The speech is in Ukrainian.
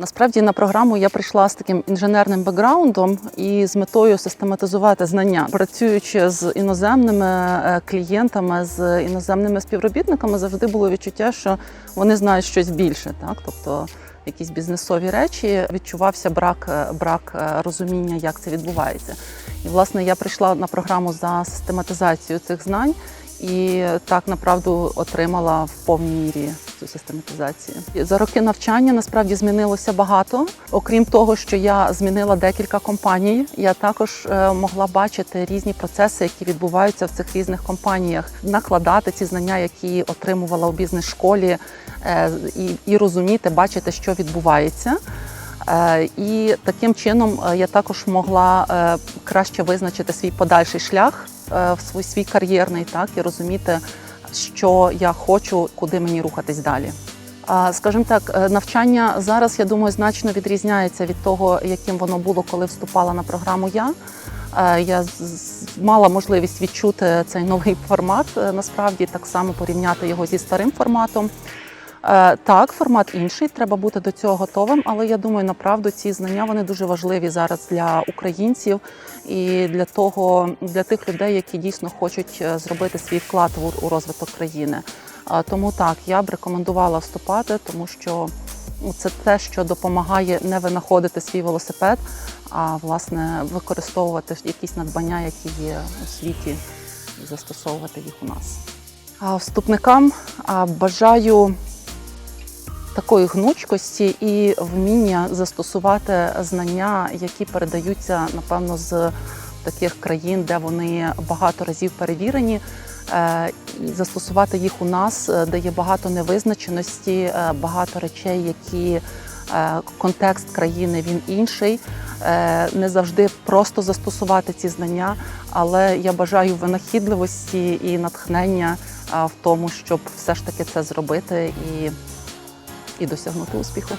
Насправді на програму я прийшла з таким інженерним бекграундом і з метою систематизувати знання. Працюючи з іноземними е, клієнтами, з іноземними співробітниками, завжди було відчуття, що вони знають щось більше. Так, тобто якісь бізнесові речі відчувався брак, е, брак е, розуміння, як це відбувається. І власне я прийшла на програму за систематизацію цих знань. І так направду отримала в повній мірі цю систематизацію. За роки навчання насправді змінилося багато. Окрім того, що я змінила декілька компаній, я також е, могла бачити різні процеси, які відбуваються в цих різних компаніях, накладати ці знання, які отримувала у бізнес-школі, е, і, розуміти, бачити, що відбувається. Е, І таким чином я також могла краще визначити свій подальший шлях в свій кар'єрний, так і розуміти, що я хочу, куди мені рухатись далі. Скажімо так, е, навчання зараз, я думаю, значно відрізняється від того, яким воно було, коли вступала на програму я. Е, Я мала можливість відчути цей новий формат, е, насправді так само порівняти його зі старим форматом. Е, Так, формат інший, треба бути до цього готовим, але я думаю, направду ці знання вони дуже важливі зараз для українців і для того, для тих людей, які дійсно хочуть е, зробити свій вклад у- розвиток країни. Е, Тому так, я б рекомендувала вступати, тому що ну, це те, що допомагає не винаходити свій велосипед, а власне використовувати якісь надбання, які є у світі, і застосовувати їх у нас. Вступникам бажаю такої гнучкості і вміння застосувати знання, які передаються, напевно, з таких країн, де вони багато разів перевірені, е, застосувати їх у нас, е, де є багато невизначеності, е, багато речей, які контекст країни він інший. Не завжди просто застосувати ці знання, але я бажаю винахідливості і натхнення в тому, щоб все ж таки це зробити і, і досягнути успіху.